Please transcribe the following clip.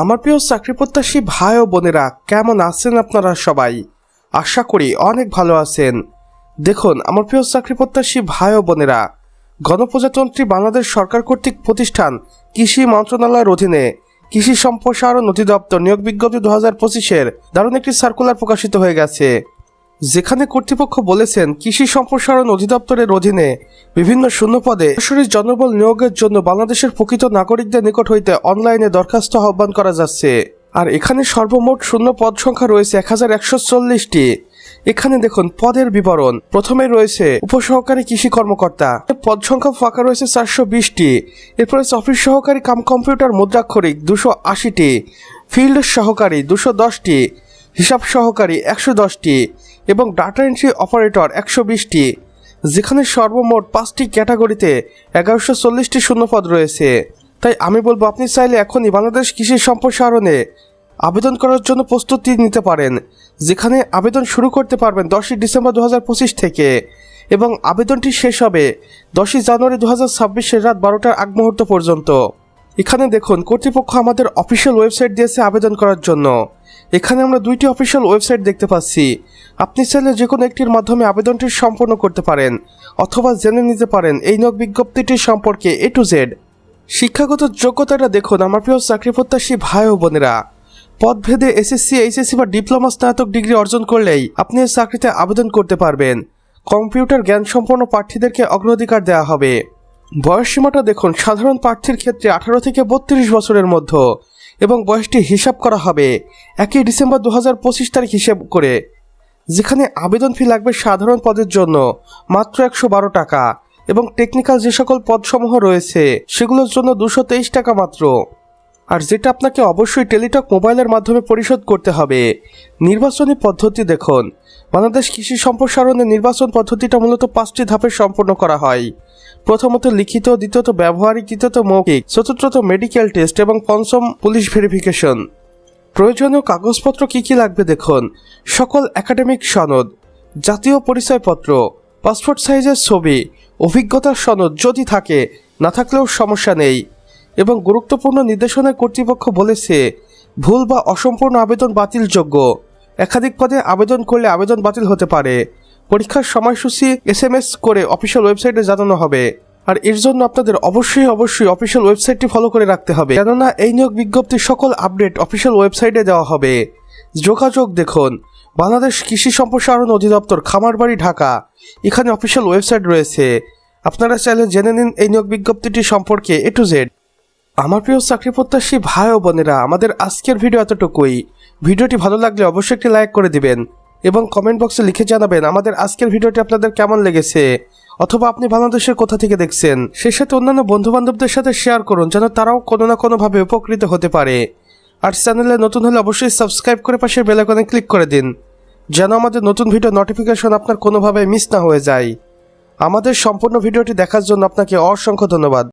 আমার প্রিয় চাকরি প্রত্যাশী ভাই ও বোনেরা, কেমন আছেন আপনারা সবাই? আশা করি অনেক ভালো আছেন। দেখুন, আমার প্রিয় চাকরি প্রত্যাশী ভাই ও বোনেরা, গণপ্রজাতন্ত্রী বাংলাদেশ সরকার কর্তৃক প্রতিষ্ঠান কৃষি মন্ত্রণালয়ের অধীনে কৃষি সম্প্রসারণ অধিদপ্তর নিয়োগ বিজ্ঞপ্তি দু হাজার পঁচিশের দারুণ একটি সার্কুলার প্রকাশিত হয়ে গেছে। যেখানে কর্তৃপক্ষ বলেছেন, কৃষি সম্প্রসারণ অধিদপ্তরের অধীনে বিভিন্ন শূন্যপদে সরাসরি জনবল নিয়োগের জন্য বাংলাদেশের প্রকৃত নাগরিকদের নিকট হইতে অনলাইনে দরখাস্ত আহ্বান করা যাচ্ছে। আর এখানে সর্বমোট শূন্য পদ সংখ্যা রয়েছে এক হাজার একশো চল্লিশটি। এখানে দেখুন, পদের বিবরণ। প্রথমে রয়েছে উপসহকারী কৃষি কর্মকর্তা। পদ সংখ্যা ফাঁকা রয়েছে চারশো বিশটি। এরপরে অফিস সহকারী কাম কম্পিউটার মুদ্রাক্ষরিক দুশো আশিটি। ফিল্ড সহকারী দুশো দশটি। হিসাব সহকারী একশো দশটি। এবং ডাটা এন্ট্রি অপারেটর একশো বিশটি, যেখানে সর্বমোট পাঁচটি ক্যাটাগরিতে এগারোশো চল্লিশটি শূন্যপদ রয়েছে। তাই আমি বলব, আপনি চাইলে এখনই বাংলাদেশ কৃষি সম্প্রসারণে আবেদন করার জন্য প্রস্তুতি নিতে পারেন, যেখানে আবেদন শুরু করতে পারবেন দশই ডিসেম্বর দু হাজার পঁচিশ থেকে এবং আবেদনটি শেষ হবে দশই জানুয়ারি দু হাজার ছাব্বিশের রাত বারোটার আগ মুহূর্ত পর্যন্ত। এখানে দেখুন, কর্তৃপক্ষ আমাদের অফিসিয়াল ওয়েবসাইট দিয়েছে আবেদন করার জন্য। এখানে আমরা দুইটি অফিসিয়াল ওয়েবসাইট দেখতে পাচ্ছি। আপনি চাইলে যে কোনো একটির মাধ্যমে আবেদনটি সম্পন্ন করতে পারেন অথবা জেনে নিতে পারেন এই নিয়োগ বিজ্ঞপ্তিটির সম্পর্কে এ টু জেড শিক্ষাগত যোগ্যতাটা দেখুন, আমার প্রিয় চাকরি প্রত্যাশী ভাই ও বোনেরা। পদভেদে এসএসসি এইচএসসি বা ডিপ্লোমা স্নাতক ডিগ্রি অর্জন করলেই আপনি চাকরিতে আবেদন করতে পারবেন। কম্পিউটার জ্ঞান সম্পন্ন প্রার্থীদেরকে অগ্রাধিকার দেওয়া হবে। বয়সসীমাটা দেখুন সাধারণ প্রার্থীর ক্ষেত্রে আঠারো থেকে বত্রিশ বছরের মধ্যে এবং বয়সটি হিসাব করা হবে একই ডিসেম্বর দু হাজার পঁচিশ তারিখ হিসেব করে, যেখানে আবেদন ফি লাগবে সাধারণ পদের জন্য মাত্র একশো বারো টাকা এবং টেকনিক্যাল যে সকল পদসমূহ রয়েছে সেগুলোর জন্য দুশো তেইশ টাকা মাত্র। আর যেটা আপনাকে অবশ্যই টেলিটক মোবাইলের মাধ্যমে পরিশোধ করতে হবে। নির্বাচনী পদ্ধতি দেখুন। বাংলাদেশ কৃষি সম্প্রসারণের নির্বাচন পদ্ধতিটা মূলত পাঁচটি ধাপে সম্পন্ন করা হয়। প্রথমত লিখিত, দ্বিতীয়ত ব্যবহারিক, তৃতীয়ত মৌখিক, চতুর্থত মেডিকেল টেস্ট এবং পঞ্চম পুলিশ ভেরিফিকেশন। প্রয়োজনীয় কাগজপত্র কি কি লাগবে দেখুন। সকল একাডেমিক সনদ, জাতীয় পরিচয়পত্র, পাসপোর্ট সাইজের ছবি, অভিজ্ঞতার সনদ যদি থাকে, না থাকলেও সমস্যা নেই। এবং গুরুত্বপূর্ণ নির্দেশনায় কর্তৃপক্ষ বলেছে, ভুল বা অসম্পূর্ণ আবেদন বাতিলযোগ্য। একাধিক পদে আবেদন করলে আবেদন বাতিল হতে পারে। পরীক্ষার সময়সূচি এস এম এস করে অফিসিয়াল ওয়েবসাইটে জানানো হবে। আর এর জন্য আপনাদের অবশ্যই অবশ্যই অফিসিয়াল ওয়েবসাইটটি ফলো করে রাখতে হবে। কেননা এই নিয়োগ বিজ্ঞপ্তির সকল আপডেট অফিসিয়াল ওয়েবসাইটে দেওয়া হবে। যোগাযোগ দেখুন। বাংলাদেশ কৃষি সম্প্রসারণ অধিদপ্তর, খামারবাড়ি, ঢাকা। এখানে অফিসিয়াল ওয়েবসাইট রয়েছে। আপনারা চাইলে জেনে নিন এই নিয়োগ বিজ্ঞপ্তিটি সম্পর্কে এ টু জেড আমার প্রিয় চাকরি প্রত্যাশী ভাই ও বোনেরা, আমাদের আজকের ভিডিও এতটুকুই। ভিডিওটি ভালো লাগলে অবশ্যই একটি লাইক করে দিবেন এবং কমেন্ট বক্সে লিখে জানাবেন আমাদের আজকের ভিডিওটি আপনাদের কেমন লেগেছে অথবা আপনি বাংলাদেশের কোথা থেকে দেখছেন। সেই সাথে অন্যান্য বন্ধু বান্ধবদের সাথে শেয়ার করুন যেন তারাও কোনো না কোনোভাবে উপকৃত হতে পারে। আর চ্যানেলে নতুন হলে অবশ্যই সাবস্ক্রাইব করে পাশের বেল আইকনে ক্লিক করে দিন, যেন আমাদের নতুন ভিডিও নোটিফিকেশন আপনার কোনোভাবে মিস না হয়ে যায়। আমাদের সম্পূর্ণ ভিডিওটি দেখার জন্য আপনাকে অসংখ্য ধন্যবাদ।